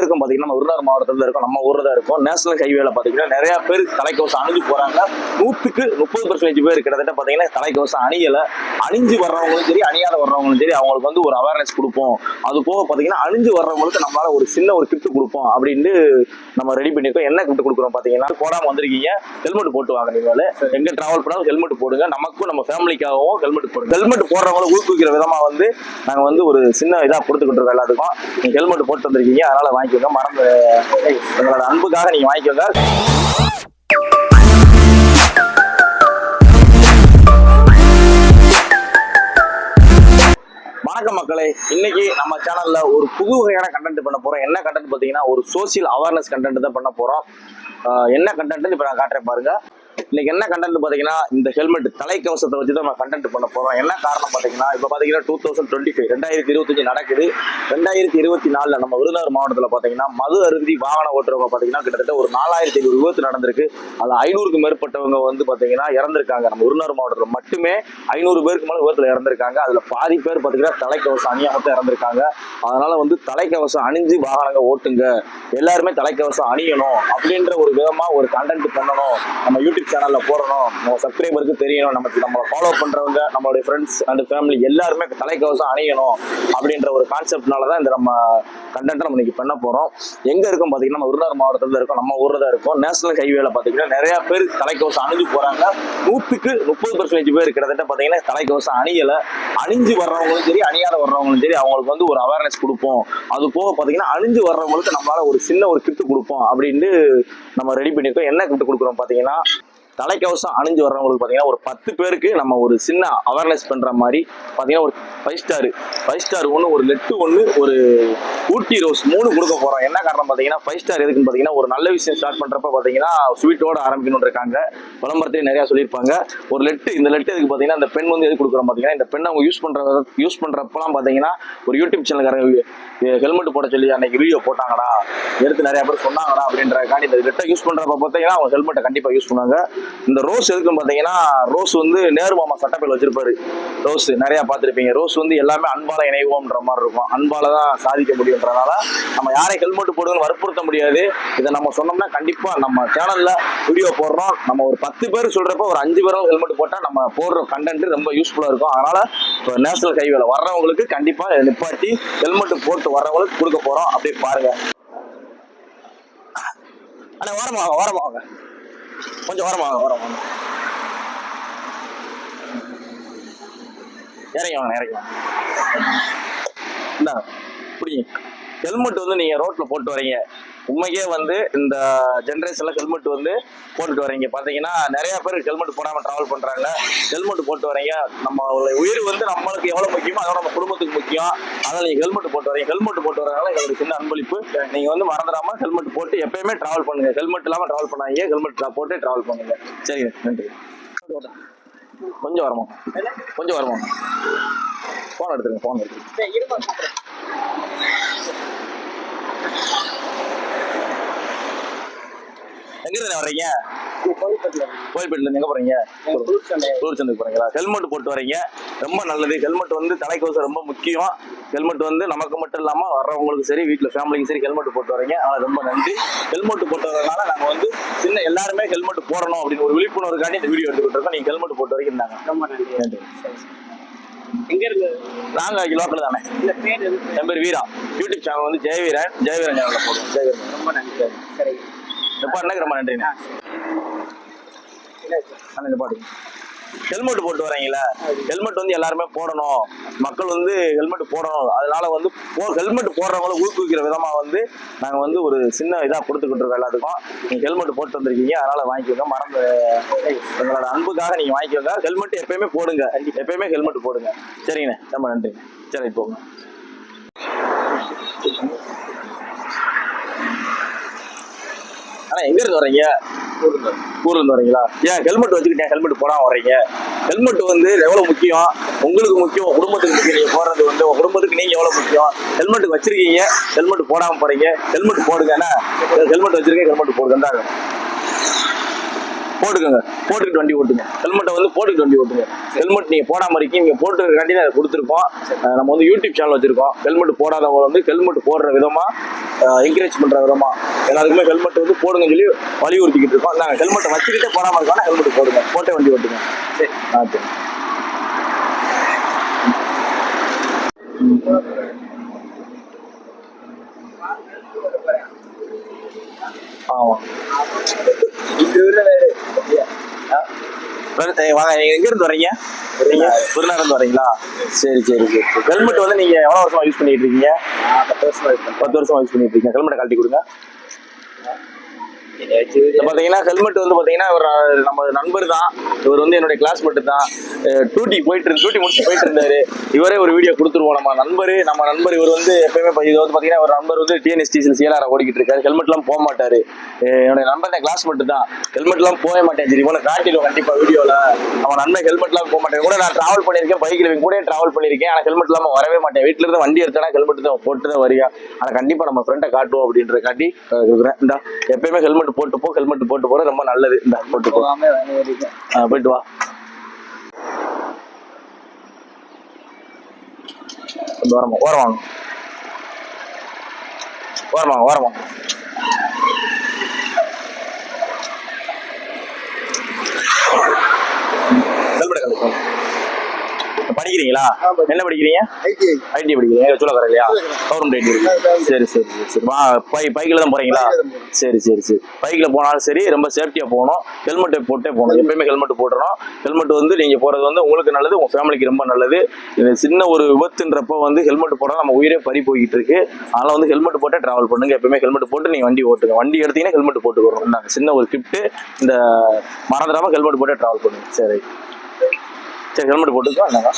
இருக்கும் பார்த்தீங்கன்னா நம்ம விருதுநகர் மாவட்டத்தில் இருக்கும் நம்ம ஊர்ல தான் இருக்கும். நேஷனல் ஹைவேல பார்த்தீங்கன்னா நிறைய பேர் தலைக்கவசம் அணிஞ்சு போறாங்க. நூற்றுக்கு முப்பது பர்சன்டேஜ் பேர் கிட்டத்தட்ட பார்த்தீங்கன்னா தலைக்கவசம் அணியல. அணிஞ்சு வர்றவங்களும் சரி அணியாத வர்றவங்களும் சரி அவங்களுக்கு வந்து ஒரு அவேர்னஸ் கொடுப்போம். அது போக பார்த்தீங்கன்னா அணிஞ்சு வர்றவங்களுக்கு நம்மளால ஒரு சின்ன ஒரு கிஃப்ட் கொடுப்போம் அப்படின்னு நம்ம ரெடி பண்ணியிருக்கோம். என்ன கிஃப்ட் கொடுக்குறோம் பார்த்தீங்கன்னா போடாம வந்திருக்கீங்க ஹெல்மெட் போட்டு வாங்க நீங்களே எங்க டிராவல் பண்ணாலும் ஹெல்மெட் போடுங்க. நமக்கும் நம்ம ஃபேமிலிக்காகவும் ஹெல்மெட் போடுங்க. ஹெல்மெட் போடுறவங்களை ஊக்குவிக்கிற விதமா வந்து நாங்கள் வந்து ஒரு சின்ன இதாக கொடுத்துக்கிட்டு இருக்கோம் எல்லாத்துக்கும். நீங்கள் ஹெல்மெட் போட்டு வந்திருக்கீங்க அதனால வாங்கிக்கோங்க. மறந்து உங்களோட அன்புக்காக நீங்க வாங்கிக்கோங்க. வணக்கம் மக்களே. இன்னைக்கு நம்ம சேனல்ல ஒரு புது வகையான கண்டென்ட் பண்ண போறோம். என்ன கண்டென்ட் பாத்தீங்கன்னா ஒரு சோசியல் அவேர்னஸ் கண்டென்ட் தான் பண்ண போறோம். என்ன கண்டென்ட் இப்ப நான் காட்டுறேன் பாருங்க. இன்னைக்கு என்ன கண்டென்ட் பாத்தீங்கன்னா இந்த ஹெல்மெட் தலைக்கவசத்தை வச்சு தான் நம்ம கண்டென்ட் பண்ண போறோம். என்ன காரணம் பாத்தீங்கன்னா இப்ப பாத்தீங்கன்னா டூ தௌசண்ட் டுவெண்ட்டி ஃபைவ் ரெண்டாயிரத்தி இருபத்தஞ்சு நடக்குது. ரெண்டாயிரத்தி இருபத்தி நாலுல நம்ம விருதுநகர் மாவட்டத்துல பாத்தீங்கன்னா மது அருந்தி வாகனம் ஓட்டுறவங்க பாத்தீங்கன்னா கிட்டத்தட்ட ஒரு நாலாயிரத்தி ஐநூறு விபத்து நடந்திருக்கு. அதுல ஐநூறுக்கு மேற்பட்டவங்க வந்து பாத்தீங்கன்னா இறந்திருக்காங்க. நம்ம விருதுநகர் மாவட்டத்துல மட்டுமே ஐநூறு பேருக்கு மேல விபத்துல இறந்திருக்காங்க. அதுல பாதி பேர் பாத்தீங்கன்னா தலைக்கவசம் அணியாமத்தான் இறந்திருக்காங்க. அதனால வந்து தலைக்கவசம் அணிஞ்சு வாகனங்க ஓட்டுங்க. எல்லாருமே தலைக்கவசம் அணியணும் அப்படின்ற ஒரு விதமா ஒரு கண்டென்ட் பண்ணணும். நம்ம யூடியூப் சேனல்ல போடணும். நம்ம சப்ஸ்கிரைபருக்கு தெரியணும். நமக்கு நம்ம ஃபாலோ பண்றவங்க நம்மளுடைய ஃப்ரெண்ட்ஸ் அண்ட் ஃபேமிலி எல்லாருமே தலைக்கவசம் அணியணும் அப்படின்ற ஒரு கான்செப்ட்னால தான் இந்த நம்ம கண்டென்ட் நம்ம இன்னைக்கு பண்ண போறோம். எங்க இருக்கும் பாத்தீங்கன்னா நம்ம விருதுநகர் மாவட்டத்துல இருக்கோம். நம்ம ஊர்ல தான் இருக்கோம். நேஷனல் ஹைவேல பாத்தீங்கன்னா நிறைய பேர் தலைக்கவசம் அணிஞ்சு போறாங்க. நூத்துக்கு முப்பது பர்சன்டேஜ் பேர் கிட்டத்தட்ட பாத்தீங்கன்னா தலைக்கவசம் அணியல. அணிஞ்சு வர்றவங்களும் சரி அணியாத வர்றவங்களும் சரி அவங்களுக்கு வந்து ஒரு அவேர்னஸ் கொடுப்போம். அது போக பாத்தீங்கன்னா அணிஞ்சு வர்றவங்களுக்கு நம்மளால ஒரு சின்ன ஒரு கிட்டு கொடுப்போம் அப்படின்னு நம்ம ரெடி பண்ணியிருக்கோம் என்ன கிட்டு கொடுக்குறோம் பாத்தீங்கன்னா தலைக்கவசம் அணிஞ்சு வர்றவங்களுக்கு பார்த்தீங்கன்னா ஒரு பத்து பேருக்கு நம்ம ஒரு சின்ன அவேர்னஸ் பண்ணுற மாதிரி பார்த்தீங்கன்னா ஒரு ஃபைவ் ஸ்டார் ஃபைவ் ஸ்டார் ஒன்று ஒரு லெட்டு ஒன்று ஒரு ஊட்டி ரோஸ் மூணு கொடுக்க போகிறோம் என்ன காரணம் பார்த்தீங்கன்னா ஃபைவ் ஸ்டார் எதுக்குன்னு பார்த்தீங்கன்னா ஒரு நல்ல விஷயம் ஸ்டார்ட் பண்ணுறப்ப பார்த்தீங்கன்னா ஸ்வீட்டோடு ஆரம்பிக்கணும்னு இருக்காங்க. விளம்பரத்தையும் நிறையா சொல்லியிருப்பாங்க. ஒரு லெட்டு இந்த லெட்டு எதுக்கு பார்த்தீங்கன்னா இந்த பெண் வந்து எது கொடுக்குறோம் பார்த்தீங்கன்னா இந்த பெண் அவங்க யூஸ் பண்ணுற யூஸ் பண்ணுறப்பெல்லாம் பார்த்தீங்கன்னா ஒரு யூடியூப் சேனல்காரங்க ஹெல்மெட் போட சொல்லி அன்னைக்கு வீடியோ போட்டாங்கடா எடுத்து நிறைய பேர் சொன்னாங்கடா அப்படின்றக்காண்டி இந்த லெட்டை யூஸ் பண்ணுறப்ப பார்த்தீங்கன்னா அவங்க ஹெல்மெட்டை கண்டிப்பாக யூஸ் பண்ணாங்க இந்த ரோஸ் எதுக்குன்னு பார்த்தீங்கன்னா ரோஸ் வந்து நேரு மாமா சட்டப்பையில் வச்சிருப்பாரு. ரோஸ் நிறையா பார்த்துருப்பீங்க. ரோஸ் வந்து எல்லாமே அன்பால இணைவோம்ன்ற மாதிரி இருக்கும். அன்பால தான் சாதிக்க முடியுன்றனால நம்ம யாரை ஹெல்மெட் போடுங்கன்னு வற்புறுத்த முடியாது. இதை நம்ம சொன்னோம்னா கண்டிப்பா நம்ம சேனலில் வீடியோ போடுறோம். நம்ம ஒரு பத்து பேர் சொல்கிறப்ப ஒரு அஞ்சு பேரும் ஹெல்மெட் போட்டா நம்ம போடுற கண்டென்ட் ரொம்ப யூஸ்ஃபுல்லா இருக்கும். அதனால இப்போ நேஷனல் ஹைவேல வர்றவங்களுக்கு கண்டிப்பா நிப்பாட்டி ஹெல்மெட் போட்டு வர்றவங்களுக்கு கொடுக்க போறோம். அப்படியே பாருங்க. அண்ணா ஓரமாக ஓரமாக கொஞ்சம் ஓரமா வாங்க இறங்கி வாங்க இறங்கி வாங்க. இந்தா பிடிங்க. ஹெல்மெட் வந்து நீங்க ரோட்ல போட்டு வரீங்க. உண்மைக்கே வந்து இந்த ஜென்ரேஷன்ல ஹெல்மெட் வந்து போட்டுட்டு வரீங்க பாத்தீங்கன்னா நிறைய பேர் ஹெல்மெட் போடாம டிராவல் பண்றாங்க. ஹெல்மெட் போட்டு வரீங்க நம்ம உயிர் வந்து நம்மளுக்கு எவ்வளவு முக்கியமோ அதோட நம்ம குடும்பத்துக்கு முக்கியம். அதனால நீங்க ஹெல்மெட் போட்டு வரீங்க ஹெல்மெட் போட்டு வரனால எங்களுக்கு சின்ன அன்பளிப்பு? நீங்க வந்து மறந்துடாம ஹெல்மெட் போட்டு எப்பயுமே டிராவல் பண்ணுங்க. ஹெல்மெட் இல்லாம டிராவல் பண்ணாங்க ஹெல்மெட் போட்டு டிராவல் பண்ணுங்க. சரிங்க. நன்றி. கொஞ்சம் வரமா? கொஞ்சம் வரமா? போன் எடுத்துருங்க போன் எடுத்துருங்க. எங்க வர்றீங்க? கோயில்பேட்டில இருந்து. எங்க போறீங்க? டூர் சந்தைக்கு போறீங்களா? ஹெல்மெட் போட்டு வரீங்க. ரொம்ப நல்லது. ஹெல்மெட் வந்து தலைக்கவசம் ரொம்ப முக்கியம். ஹெல்மெட் வந்து நமக்கு மட்டும் இல்லாம வர்றவங்களுக்கு சரி வீட்டுல ஃபேமிலிக்கும் சரி ஹெல்மெட் போட்டு வரீங்க. அதனால ரொம்ப நன்றி. ஹெல்மெட் போட்டு வரதுனால நாங்க வந்து சின்ன எல்லாருமே ஹெல்மெட் போடணும் அப்படின்னு ஒரு விழிப்புணர்வுக்காண்டி இந்த வீடியோ எடுத்துக்கிட்டு இருக்கோம். நீங்க ஹெல்மெட் போட்டு வரைக்கும் இருந்தாங்க ரொம்ப நன்றி. எங்க இருக்கு? நாங்க லோக்கல் தானே. என் பேர் வீரா. யூடியூப் சேனல் வந்து ஜெயவீரன். ஜெயவீரன் சேனல்ல போடுவோம். ஜெயவீரன். ரொம்ப நன்றி. சரி. எப்பா எனக்கு ரொம்ப நன்றிண்ணே. அந்த பாட்டு ஹெல்மெட் போட்டு வரீங்களா ஹெல்மெட் வந்து எல்லாருமே போடணும். மக்கள் வந்து ஹெல்மெட் போடணும். அதனால வந்து போ ஹெல்மெட் போடுறவங்கள ஊக்குவிக்கிற விதமா வந்து நாங்க வந்து ஒரு சின்ன இதா கொடுத்துக்கிட்டு இருக்கோம் எல்லாத்துக்கும். நீங்க ஹெல்மெட் போட்டு வந்திருக்கீங்க அதனால வாங்கிக்கோங்க. மறந்து எங்களோட அன்புக்காக நீங்க வாங்கிக்கோங்க. ஹெல்மெட் எப்பயுமே போடுங்க. எப்பயுமே ஹெல்மெட் போடுங்க. சரிங்கண்ணே. ரொம்ப நன்றி சரி போங்க ஆனா எங்க இருந்து வர்றீங்க? ஊர்ல இருந்து வரீங்களா ஏன் ஹெல்மெட் வச்சுக்கிட்டேன் ஹெல்மெட் போடாம வர்றீங்க? ஹெல்மெட் வந்து எவ்வளவு முக்கியம்? உங்களுக்கு முக்கியம் குடும்பத்துக்கு முக்கியம். நீங்க போறது வந்து உங்க குடும்பத்துக்கு நீங்க எவ்வளவு முக்கியம்? ஹெல்மெட் வச்சிருக்கீங்க ஹெல்மெட் போடாம போறீங்க. ஹெல்மெட் போடுங்க என்ன ஹெல்மெட் வச்சிருக்கீங்க ஹெல்மெட் போடுங்க. போட்டுக்கோங்க. போட்டுக்கிட்டு வண்டி ஓட்டுங்க. ஹெல்மெட்டை வந்து போட்டுக்கிட்டு வண்டி ஓட்டுங்க. ஹெல்மெட் நீங்கள் போடாம இருக்கீங்க. நீங்க போட்டுருக்காண்டி அதை கொடுத்துருக்கோம். நம்ம வந்து யூடியூப் சேனல் வச்சிருக்கோம். ஹெல்மெட் போடாதவங்க வந்து ஹெல்மெட் போடுற விதமா என்கரேஜ் பண்ற விதமா. எல்லாருக்குமே ஹெல்மெட் வந்து போடுங்கன்னு சொல்லி வலியுறுத்திக்கிட்டு இருக்கோம். நாங்கள் ஹெல்மெட்டை வச்சுக்கிட்டே போடாம இருக்கோம்னா ஹெல்மெட் போடுங்க. போட்டே வண்டி ஓட்டுங்க. சரி ஆ சரி ஆமா. இந்த ஊர்ல வேறு friends, ஏய், வாங்க நீங்க எங்க இருந்து வரீங்க இருந்து வரீங்களா சரி சரி சரி. ஹெல்மெட் வந்து நீங்க எவ்வளவு வருஷமா யூஸ் பண்ணிட்டு இருக்கீங்க? பத்து வருஷமா இருக்கேன் பத்து வருஷமா யூஸ் பண்ணிட்டு இருக்கீங்க. ஹெல்மெட் கழட்டி கொடுங்க. இப்ப பாத்தீங்கன்னா ஹெல்மெட் வந்து பாத்தீங்கன்னா இவர் நம்ம நண்பர் தான். இவர் வந்து என்னுடைய கிளாஸ்மேட் தான். டூட்டி போயிட்டு டூட்டி முடிச்சு போயிட்டு இருந்தாரு. இவரே ஒரு வீடியோ கொடுத்துருவோம். நம்ம நண்பர் நம்ம நண்பர் இவர் வந்து எப்பயுமே இது வந்து பாத்தீங்கன்னா ஒரு நண்பர் வந்து டிஎன்எஸ்டிசியில் சிஎல்ஆர் ஓடிக்கிட்டு இருக்காரு. ஹெல்மெட்லாம் போக மாட்டாரு. என்னுடைய நண்பர் தான் கிளாஸ்மேட் தான். ஹெல்மெட்லாம் போக மாட்டேன். சரி இவனை காட்டிடுவோம் கண்டிப்பா வீடியோல அவன் நண்பன் ஹெல்மெட்லாம் போக மாட்டேன். கூட நான் டிராவல் பண்ணியிருக்கேன். பைக்கில் கூட டிராவல் பண்ணியிருக்கேன். ஆனால் ஹெல்மெட் இல்லாமல் வரவே மாட்டேன். வீட்டில் இருந்து வண்டி எடுத்தா ஹெல்மெட் தான் போட்டு தான் வரியா? ஆனால் கண்டிப்பா நம்ம ஃப்ரெண்டை காட்டுவோம் அப்படின்ற காட்டி எப்பயுமே ஹெல்மெட் போட்டு போ ஹெல்மெட் போட்டு போற ரொம்ப நல்லது. இந்த போட்டு போயிட்டு வா. ஓரமா ஓரம் ஓரம் ஓரம் ஹெல்மெட் கலெக்ட் படிக்கிறீங்களா. என்ன படிக்கிறீங்க? ஐடி படிக்கிறீங்க. சூளக்கரை இல்லையா கவர்மெண்ட் ஐடி. சரி சரி சரி சரி. வா பை பைக்கில் தான் போறோம். சரி சரி சரி. பைக்கில் போனாலும் சரி ரொம்ப சேஃப்டியாக போகணும். ஹெல்மெட் போட்டே போகணும். எப்பயுமே ஹெல்மெட் போட்டுறோம் ஹெல்மெட் வந்து நீங்கள் போகிறது வந்து உங்களுக்கு நல்லது உங்கள் ஃபேமிலிக்கு ரொம்ப நல்லது. இது சின்ன ஒரு விபத்துன்றப்போ வந்து ஹெல்மெட் போட்டால் நம்ம உயிரே பறி போய்கிட்டு இருக்கு. அதனால் வந்து ஹெல்மெட் போட்டே ட்ராவல் பண்ணுங்க. எப்பயுமே ஹெல்மெட் போட்டு நீங்கள் வண்டி ஓட்டுங்க. வண்டி எடுத்தீங்கன்னா ஹெல்மெட் போட்டு வரணும் இந்தாங்க, சின்ன ஒரு கிஃப்ட்டு இந்த மறந்துடாமல் ஹெல்மெட் போட்டே ட்ராவல் பண்ணுங்க. சரி. சரி ஹெல்மெட் போட்டுக்கோ என்னங்க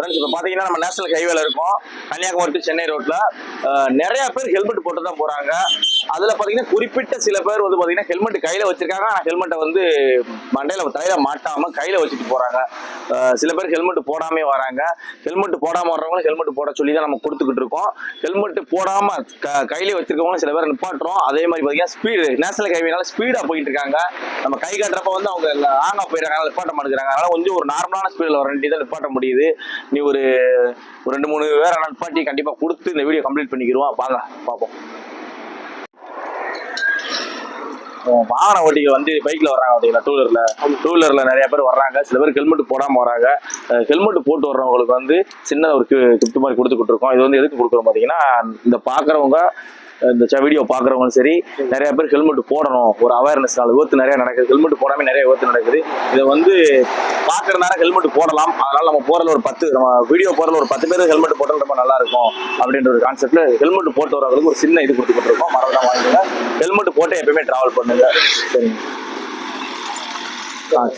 ஃப்ரெண்ட்ஸ் இப்போ பார்த்தீங்கன்னா நம்ம நேஷனல் ஹைவேல இருக்கோம். கன்னியாகுமரி சென்னை ரோட்ல நிறைய பேர் ஹெல்மெட் போட்டு தான் போறாங்க. அதுல பார்த்தீங்கன்னா குறிப்பிட்ட சில பேர் வந்து பார்த்தீங்கன்னா ஹெல்மெட் கையில வச்சிருக்காங்க. ஆனால் ஹெல்மெட்டை வந்து மண்டையில தலையில மாட்டாம கையில வச்சுட்டு போறாங்க. சில பேர் ஹெல்மெட் போடாமே வராங்க. ஹெல்மெட் போடாம வர்றவங்களும் ஹெல்மெட் போட சொல்லி தான் நம்ம கொடுத்துக்கிட்டு இருக்கோம். ஹெல்மெட் போடாம க- கையில வச்சிருக்கவங்களும் சில பேர் நிப்பாட்டுறோம். அதே மாதிரி பார்த்தீங்கன்னா ஸ்பீடு நேஷனல் ஹைவேனால ஸ்பீடா போயிட்டு இருக்காங்க. நம்ம கை காட்டுறப்ப வந்து அவங்க ஆங்க போயிடுறாங்க. நிப்பாட்ட மாட்டேங்கிறாங்க. அதனால கொஞ்சம் ஒரு நார்மலான ஸ்பீடில் வர வேண்டியதை நிப்பாட்ட முடியுது. நீ ஒரு ஒரு ரெண்டு மூணு பேர் நட்பாட்டி கண்டிப்பா கொடுத்து இந்த வீடியோ கம்ப்ளீட் பண்ணிக்கிடுவோம் வாங்க பார்ப்போம். வாகன ஓட்டிகள் வந்து பைக்ல வர்றாங்க பார்த்தீங்களா? டூ வீலர்ல டூ வீலர்ல நிறைய பேர் வர்றாங்க. சில பேர் ஹெல்மெட் போடாம வராங்க ஹெல்மெட் போட்டு வர்றவங்களுக்கு வந்து சின்ன ஒரு கிஃப்ட் மாதிரி கொடுத்துக்கிட்டு இருக்கோம். இது வந்து எதுக்கு கொடுக்குறோம் பார்த்தீங்கன்னா இந்த பாக்குறவங்க இந்த வீடியோ பார்க்குறவங்களும் சரி நிறைய பேர் ஹெல்மெட் போடணும். ஒரு அவேர்னஸ் நாள். விபத்து நிறைய நடக்குது. ஹெல்மெட் போடாம நிறைய விபத்து நடக்குது. இதை வந்து பார்க்கறதுனால ஹெல்மெட் போடலாம். அதனால நம்ம போறதுல ஒரு பத்து நம்ம வீடியோ போறதுல ஒரு பத்து பேர் ஹெல்மெட் போட்டால் ரொம்ப நல்லா இருக்கும் அப்படின்ற ஒரு கான்செப்ட்ல ஹெல்மெட் போட்டு வரவங்களுக்கு ஒரு சின்ன இது கொடுத்துக்கிட்டு இருக்கோம் மறந்துதான் வாங்கிக்கோங்க. ஹெல்மெட் போட்டு எப்பயுமே டிராவல் பண்ணுங்க. சரிங்க. ஆ.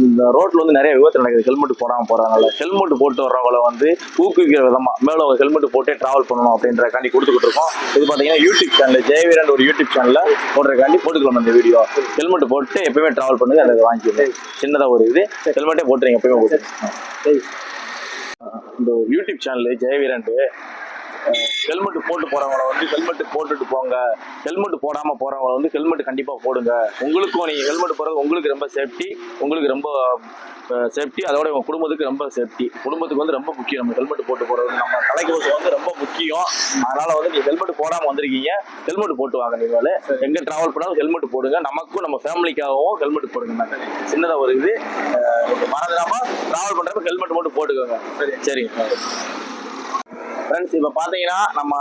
இந்த ரோட்ல வந்து நிறைய விபத்து நடக்குது. ஹெல்மெட் போடாம போறாங்கல்ல. ஹெல்மெட் போட்டு வர்றவங்கள வந்து ஊக்குவிக்கிற விதமா மேலும் அவங்க ஹெல்மெட் போட்டே டிராவல் பண்ணணும் அப்படின்றக்காண்டி கொடுத்துக்கிட்டு இருக்கோம். இது பாத்தீங்கன்னா யூடியூப் சேனல் ஜெயவீரன் ஒரு யூடியூப் சேனல்ல போடுறதுக்காண்டி போட்டுக்கலாம் இந்த வீடியோ ஹெல்மெட் போட்டு எப்பயுமே டிராவல் பண்ணுங்க அதை வாங்கிக்கோங்க. சின்னதா ஒரு இது. ஹெல்மெட்டே போட்டுருங்க எப்பயுமே போட்டு இந்த யூடியூப் சேனல் ஜெயவீரன் ஹெல்மெட் போட்டு போறவங்கள வந்து ஹெல்மெட் போட்டுட்டு போங்க. ஹெல்மெட் போடாம போறவங்கள வந்து ஹெல்மெட் கண்டிப்பா போடுங்க. உங்களுக்கும் நீங்க ஹெல்மெட் போறது உங்களுக்கு ரொம்ப சேஃப்டி உங்களுக்கு ரொம்ப சேஃப்டி அதோட உங்க குடும்பத்துக்கு ரொம்ப சேஃப்டி குடும்பத்துக்கு வந்து ரொம்ப முக்கியம். நம்ம ஹெல்மெட் போட்டு போறது நம்ம தலைக்கவசம் வந்து ரொம்ப முக்கியம். அதனால வந்து நீங்க ஹெல்மெட் போடாம வந்திருக்கீங்க. ஹெல்மெட் போட்டு வாங்க நீங்கள எங்க டிராவல் பண்ணாலும் ஹெல்மெட் போடுங்க. நமக்கும் நம்ம ஃபேமிலிக்காகவும் ஹெல்மெட் போடுங்க. சின்னதா ஒரு இது. மறந்துடாம டிராவல் பண்றப்ப ஹெல்மெட் மட்டும் போட்டுக்கோங்க. சரி சரிங்க. ஃப்ரெண்ட்ஸ் இப்போ பார்த்தீங்கன்னா நம்ம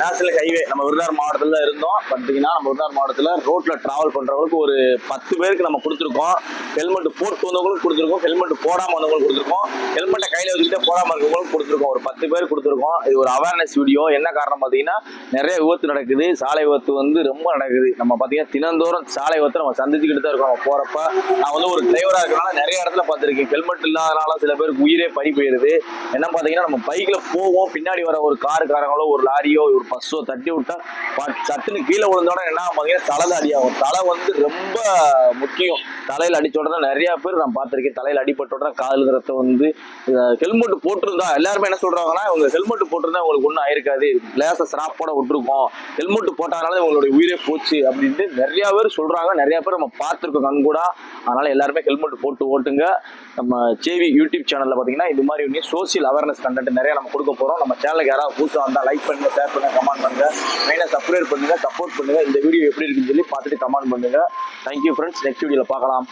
நேஷனல் ஹைவே நம்ம விருதார் மாவட்டத்தில் தான் இருந்தோம். பார்த்தீங்கன்னா நம்ம விருதார் மாவட்டத்தில் ரோட்டில் ட்ராவல் பண்ணுறவங்களுக்கு ஒரு பத்து பேருக்கு நம்ம கொடுத்துருக்கோம். ஹெல்மெட் போட்டு வந்தவங்களுக்கு கொடுத்துருக்கோம். ஹெல்மெட் போடாமல் வந்தவங்களுக்கு கொடுத்துருக்கோம். ஹெல்மெட்டை கையில் வச்சுக்கிட்டே போடாமல் இருக்கவங்களுக்கு கொடுத்துருக்கோம். ஒரு பத்து பேர் கொடுத்துருக்கோம். இது ஒரு அவேர்னஸ் வீடியோ என்ன காரணம் பார்த்தீங்கன்னா நிறைய விபத்து நடக்குது. சாலை விபத்து வந்து ரொம்ப நடக்குது. நம்ம பார்த்தீங்கன்னா தினந்தோறும் சாலை விபத்து நம்ம சந்திச்சுக்கிட்டு தான் இருக்கோம் நம்ம போகிறப்ப நான் வந்து ஒரு டிரைவராக இருக்கனால நிறைய இடத்துல பார்த்துருக்கேன். ஹெல்மெட் இல்லாதனால சில பேருக்கு உயிரே பறி போயிடுது என்ன பார்த்தீங்கன்னா நம்ம பைக்கில் போவோம். பின்னாடி பின்னாடி வர ஒரு காருக்காரங்களோ ஒரு லாரியோ ஒரு பஸ்ஸோ தட்டி விட்டா பா- சட்டுன்னு கீழே விழுந்தோட என்ன ஆகும்? பார்த்தீங்கன்னா தலை தான் அடியாகும். தலை வந்து ரொம்ப முக்கியம். தலையில் அடிச்ச உடனே நிறைய பேர் நான் பார்த்துருக்கேன். தலையில் அடிப்பட்ட உடனே காதல் ரத்தம் வந்து ஹெல்மெட் போட்டிருந்தா எல்லாருமே என்ன சொல்றாங்கன்னா இவங்க ஹெல்மெட் போட்டிருந்தா உங்களுக்கு ஒன்றும் ஆயிருக்காது. லேச சிராப்போட விட்டுருக்கோம் ஹெல்மெட் போட்டாங்கனால உங்களுடைய உயிரே போச்சு அப்படின்ட்டு நிறைய பேர் சொல்றாங்க. நிறைய பேர் நம்ம பார்த்துருக்கோம் கண்கூடா. அதனால எல்லாருமே ஹெல்மெட் போட்டு ஓட்டுங்க. நம்ம ஜேவி யூடியூப் சேனல்ல பாத்தீங்கன்னா இது மாதிரி இன்னும் சோசியல் அவேர்னஸ் கண்டென்ட் நிறைய நம்ம கொடுக்க போறோம். நம்ம சேனலுக்கு யாராவது புதுசாக வந்தால் லைக் பண்ணுங்க ஷேர் பண்ணுங்க கமெண்ட் பண்ணுங்க. மெயினாக சப்ஸ்கிரைப் பண்ணுங்க சப்போர்ட் பண்ணுங்க. இந்த வீடியோ எப்படி இருக்குன்னு சொல்லி பார்த்துட்டு கமெண்ட் பண்ணுங்க. தேங்க்யூ ஃப்ரெண்ட்ஸ் நெக்ஸ்ட் வீடியோவில் பார்க்கலாம்.